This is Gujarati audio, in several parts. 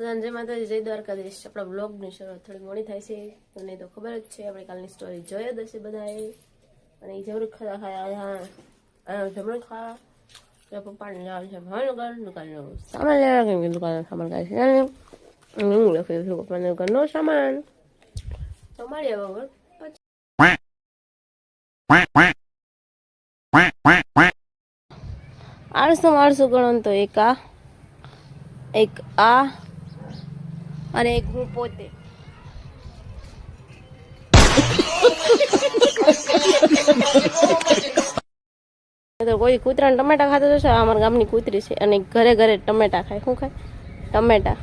સાંજે માતાજી જય દ્વારકાધીશ. આપણા બ્લોગની શરૂઆત થોડી મોડી થાય છે. તમને તો ખબર જ છે, આપણે કાલની સ્ટોરી જોઈ જ હશે બધાએ. અને એ જરૂર ખરા ખાયા હા અહીંયા જમણ ખાવા. તો પપ્પાને જવાનું છે ભાવનગર દુકાનનો સામાન લેવા કેમ કે દુકાનનો સામાન કાંઈ છે નહીં. અને હું લખી છું પપ્પાને ઘરનો સામાન. તો મળીએ વગર પછી આળસો માળસો ગણો ને તો એક આ એક આ અને એક હું પોતે. કોઈ કૂતરાને ટમેટા ખાતો જશે અમારા ગામની કૂતરી છે અને ઘરે ઘરે ટમેટા ખાય. શું ખાય? ટમેટા.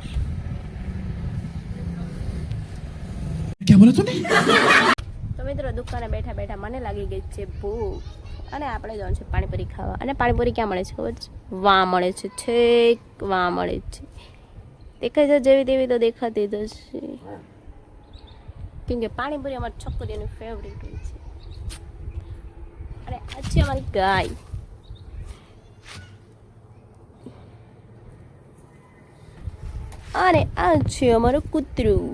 ક્યાં તો મિત્રો દુકાને બેઠા બેઠા મને લાગી ગઈ છે ભૂખ. અને આપણે જવાનું છે પાણીપુરી ખાવા. અને પાણીપુરી ક્યાં મળે છે ખબર છે? વાં મળે છે. છેક વા મળે છે. દેખાય છે જેવી તેવી તો દેખાતી જ હશે કેમ કે પાણીપુરી અમારી છોકરીઓની ફેવરેટ હોય છે અને આ છે અમારી ગાય અને આ છે અમારું કૂતરું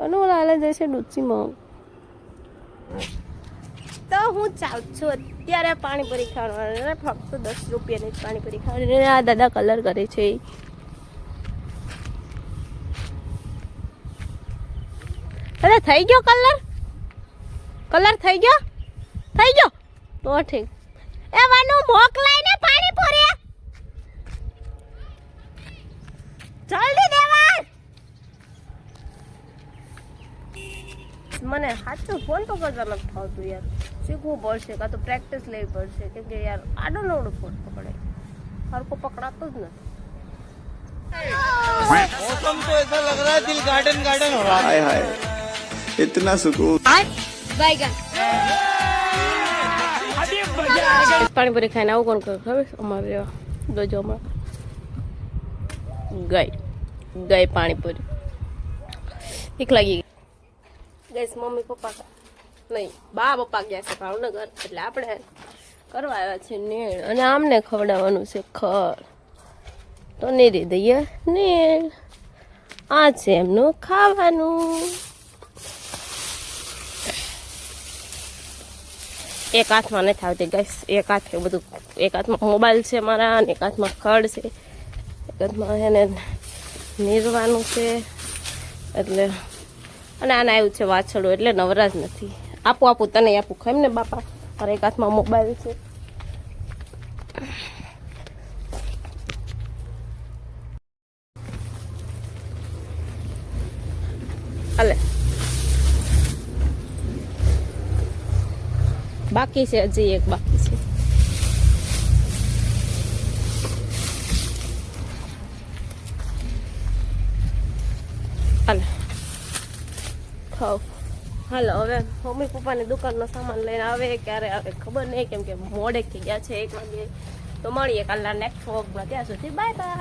અને ઓલા હાલે જાય છે ડૂચીમાં તો હું ચાલ છું. અત્યારે પાણીપુરી ખાવાનું ફક્ત દસ રૂપિયાની જ પાણીપુરી ખાવાની. આ દાદા કલર કરે છે. દાદા, થઈ ગયો કલર કલર થઈ ગયો? થઈ ગયો? તો ઠીક. એ વાનું, મોકલાય ને પાણીપુરી. જલ્દી દેવા. મને સાચું ફોન તો કરતા નથી થતું યાર. શીખવું પડશે કાં તો પ્રેક્ટિસ લેવી પડશે કેમ કે યાર આડો નવડો ફોન પકડે હરકો પકડાતો જ નથી मौसम तो ऐसा लग रहा है दिल गार्डन गार्डन हो रहा है हाय हाय इतना सुकून પાણીપુરી ખાઈને આવું કોણ કરે ખબર છે? અમારે દોજોમાં ગઈ ગઈ પાણીપુરી ભીખ લાગી ગઈ ગઈસ મમ્મી પપ્પા નહીં, બા પપ્પા ગયા છે ભાવનગર, એટલે આપણે કરવા આવ્યા છે નેળ અને આમને ખવડાવવાનું છે ખર તો નીરી દઈએ. નેળ આ છે એમનું ખાવાનું. એક હાથમાં નથી આવતી ગેસ એક હાથે બધું, એક હાથમાં મોબાઈલ છે મારા અને એક હાથમાં ખડ છે. એક હાથમાં એને નીરવાનું છે. એટલે, અને આને આવ્યું છે વાછડું એટલે નવરાજ નથી. આપું આપું તને આપું ખામ ને બાપા? મારા એક હાથમાં મોબાઈલ છે. હાલે. બાકી છે હજી એક બાકી છે. હાલે. ખાવ. હાલો, હવે મમ્મી પપ્પાની દુકાનનો સામાન લઈને આવે, ક્યારે આવે ખબર નહીં, કેમ કે થઈ ગયા છે એક વાગે. તો મળીએ કાલના નેક્સ્ટ વોકમાં ત્યાં સુધી બાય બાય